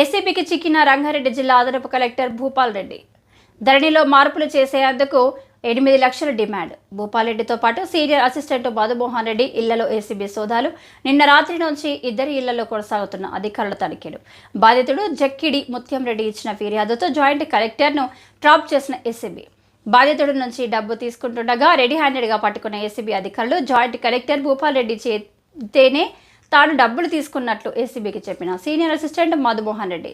ఏసీబీకి చిక్కిన రంగారెడ్డి జిల్లా అదనపు కలెక్టర్ భూపాల్ రెడ్డి. ధరణిలో మార్పులు చేసేందుకు ఎనిమిది లక్షల డిమాండ్. భూపాల్ రెడ్డితో పాటు సీనియర్ అసిస్టెంట్ మధుమోహన్ రెడ్డి ఇళ్ళలో ఏసీబీ సోదాలు. నిన్న రాత్రి నుంచి ఇద్దరి ఇళ్ళలో కొనసాగుతున్న అధికారుల తనిఖీలు. బాధితుడు జక్కిడి ముత్యం రెడ్డి ఇచ్చిన ఫిర్యాదుతో జాయింట్ కలెక్టర్ను ట్రాప్ చేసిన ఏసీబీ. బాధితుడి నుంచి డబ్బు తీసుకుంటుండగా రెడీ హ్యాండెడ్గా పట్టుకున్న ఏసీబీ అధికారులు జాయింట్ కలెక్టర్ భూపాల్ రెడ్డి చేతేనే తాను డబ్బులు తీసుకున్నట్లు ఏసీబీకి చెప్పిన సీనియర్ అసిస్టెంట్ మధుమోహన్ రెడ్డి.